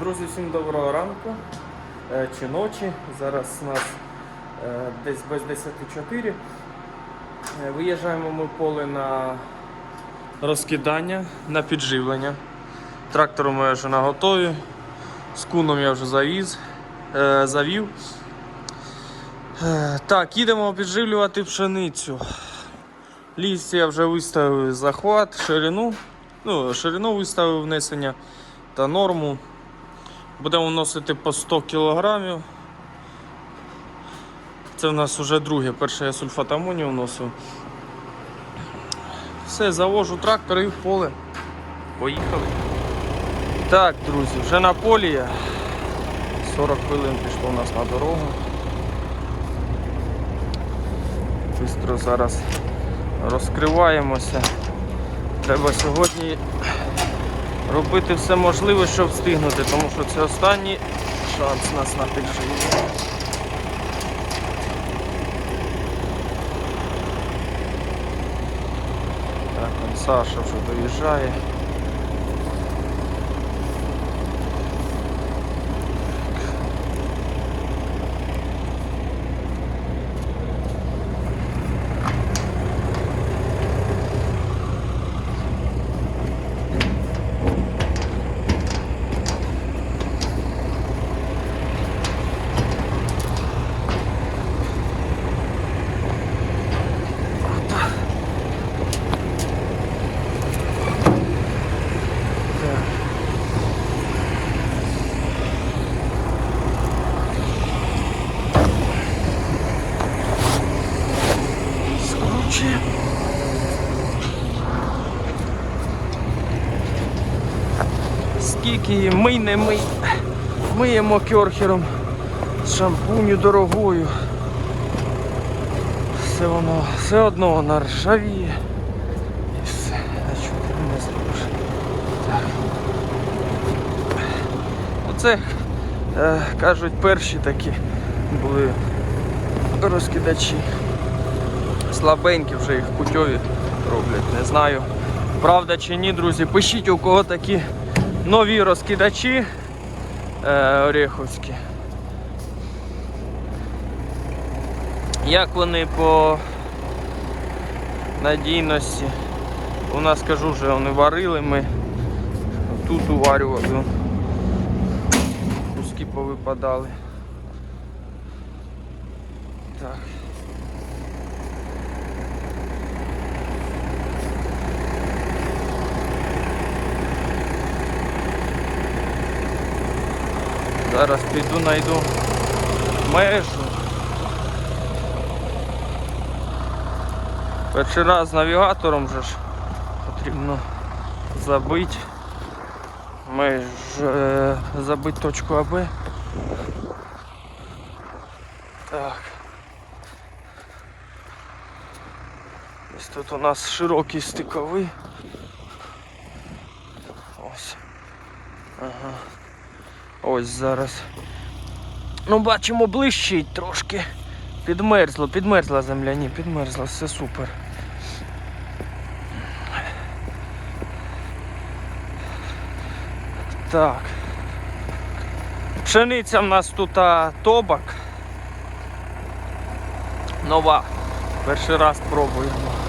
Друзі, всім доброго ранку е, чи ночі. Зараз у нас е, десь без 10.04. Е, Виїжджаємо ми поле на розкидання, на підживлення. Трактору моя жена готові. З куном я вже завіз, завів. Так, їдемо підживлювати пшеницю. Ліс я вже виставив захват, ширину. Ну, ширину виставив внесення та норму. Будемо вносити по 100 кг. Це в нас вже друге. Перше я сульфат амонію вносив. Все, завожу трактор і в поле. Поїхали. Так, друзі, вже на полі я. 40 хвилин пішло у нас на дорогу. Бистро зараз розкриваємося. Треба сьогодні робити все можливе, щоб встигнути, тому що це останній шанс нас на підживлення. Так, он Саша вже доїжджає. Так. Скручуємо. Скільки мий не мий. Миємо керхером з шампуню дорогою. Все воно, все одно вона ржавіє. І все. А що ти не зробиш? Так. Оце, е, кажуть, перші такі були розкидачі. Слабенькі вже їх путьові роблять, не знаю. Правда чи ні, друзі, пишіть у кого такі нові розкидачі е, ореховські. Як вони по надійності? У нас кажу вже вони варили ми. Тут уварювали. Куски повипадали. Так. Зараз піду найду межу. Перший раз навігатором вже ж потрібно забити. Меж, е, забити точку АБ. Так. Ось тут у нас широкий стиковий. Ось. Ага. Ось зараз. Ну, бачимо, блищить трошки. Підмерзло, підмерзла земля, ні, підмерзла, все супер. Так. Пшениця в нас тут а, тобак. Нова. Перший раз пробуємо.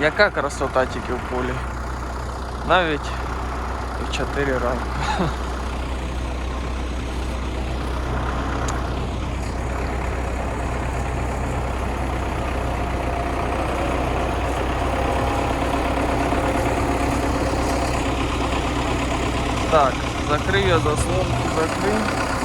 Яка красота тільки в полі. Навіть в 4 ранку. Так, закрив я заслонку, закрив.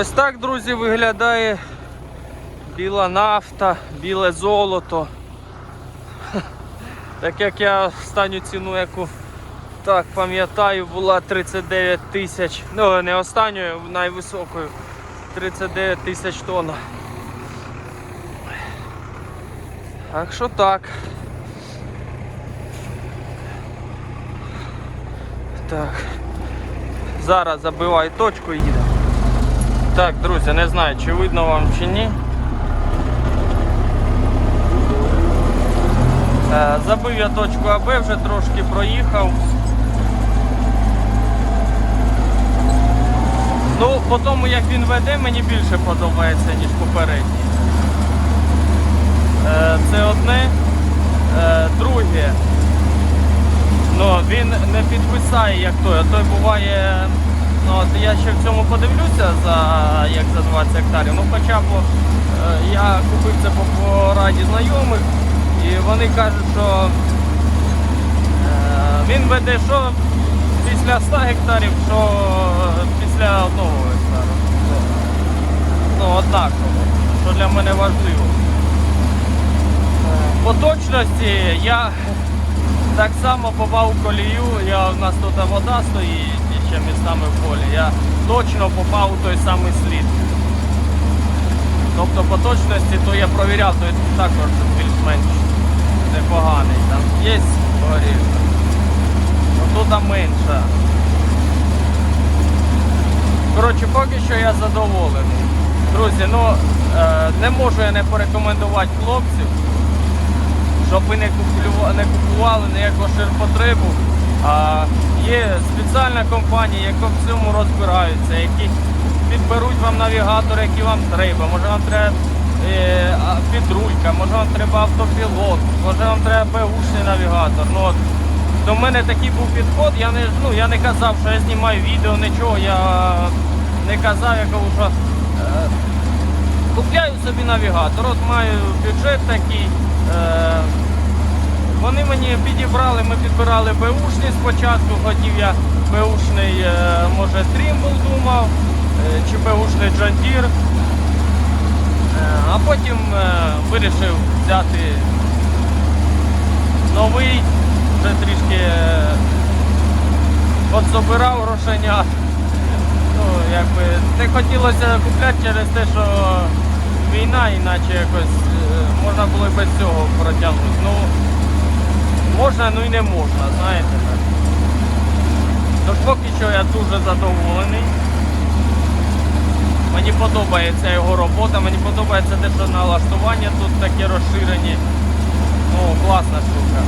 Ось так, друзі, виглядає біла нафта, біле золото. Так як я останню ціну, яку так пам'ятаю, була 39 тисяч. Ну, не останньою, найвисокою. 39 тисяч тонн. Так що так. Так. Зараз забиваю точку і їде. Так, друзі, не знаю, чи видно вам чи ні. Е, Забив я точку АБ, вже трошки проїхав. Ну, по тому як він веде, мені більше подобається, ніж попередній. Е, Це одне. Е, Друге. Ну, він не підвисає, як той, а той буває. Ну, от я ще в цьому подивлюся за як за 20 гектарів. Ну хоча б е, я купив це по пораді знайомих, і вони кажуть, що е, він веде що після 100 гектарів, що після одного гектару. Ну, однаково, що для мене важливо. Е, По точності я так само попав в колію, я, у нас тут вода стоїть ще містами в полі. Я точно попав у той самий слід. Тобто по точності, то я провіряв, то також більш-менш непоганий. Там є горішка. Ну тут менше. Коротше, поки що я задоволений. Друзі, ну е, не можу я не порекомендувати хлопців щоб ви не купували ніякого ширпотребу. Є спеціальна компанія, яка в цьому розбирається, які підберуть вам навігатор, який вам треба. Може вам треба е, підрулька, може вам треба автопілот, може вам треба беушний навігатор. Ну, от, до мене такий був підход, я не, ну, я не казав, що я знімаю відео, нічого, я не казав, я кажу, що е, Купляю собі навігатор, от маю бюджет такий. Е, вони мені підібрали, ми підбирали беушний спочатку, хотів я беушний, е, може Trimble думав, е, чи John Deere. Е, а потім вирішив взяти новий, вже трішки подзабирав грошенят. Ну, якби не хотілося купляти через те, що війна, іначе якось можна було і без цього протягнути. Ну, можна, ну і не можна, знаєте. Тож поки що я дуже задоволений. Мені подобається його робота, мені подобається те, що налаштування тут такі розширені. Ну, класна штука.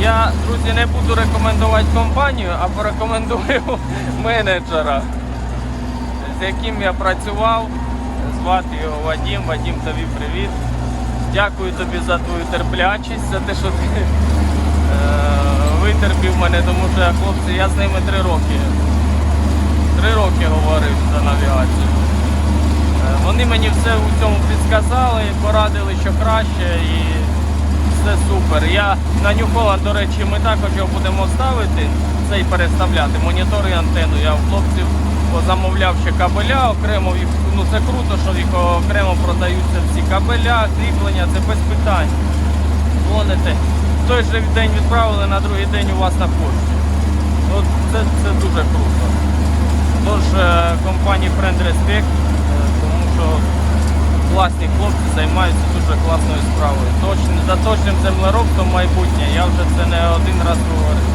Я, друзі, не буду рекомендувати компанію, а порекомендую менеджера з яким я працював. Звати його Вадим. Вадим, тобі привіт. Дякую тобі за твою терплячість, за те, що ти витерпів мене, тому що я, хлопці, я з ними три роки. Три роки говорив за навігацію. Е, вони мені все у цьому підсказали, порадили, що краще і все супер. Я на Holland, до речі, ми також його будемо ставити. це і переставляти. Монітори і антенну. Я в хлопців позамовляв ще кабеля, окремо ну це круто, що їх окремо продаються всі кабеля, кріплення, це без питань. Дзвоните. Той же день відправили, на другий день у вас на пошті. Ну, це, це дуже круто. Тож е, компанії Friend Respect, е, тому що класні хлопці займаються дуже класною справою. Точно, за точним землеробством майбутнє, я вже це не один раз говорив.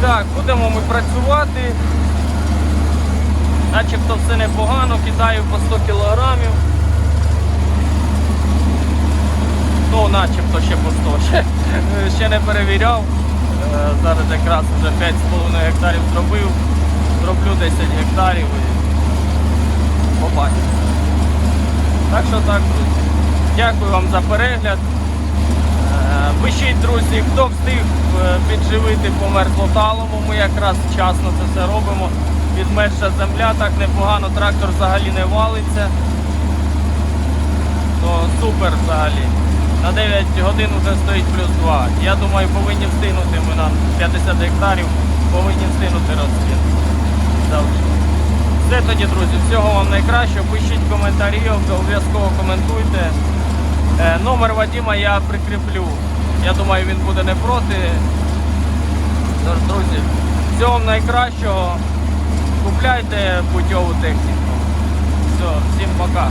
Так, будемо ми працювати. Начебто все непогано, кидаю по 100 кілограмів. Ну, начебто ще по 100. Ще, ще не перевіряв. Е, Зараз якраз вже 5,5 гектарів зробив. Зроблю 10 гектарів і побачимо. Так що так, друзі. Дякую вам за перегляд. Е, Пишіть, друзі, хто встиг е, підживити по мерзлоталому. Ми якраз вчасно це все робимо. Підмерша земля, так непогано, трактор взагалі не валиться. То супер взагалі. На 9 годин вже стоїть плюс 2. Я думаю, повинні встигнути ми на 50 гектарів, повинні встигнути. Завжди. Все тоді, друзі, всього вам найкращого. Пишіть коментарі, обов'язково коментуйте. Е, Номер Вадима я прикріплю. Я думаю, він буде не проти. Тож, друзі, всього вам найкращого. Купляйте путьову техніку. Все, всім пока.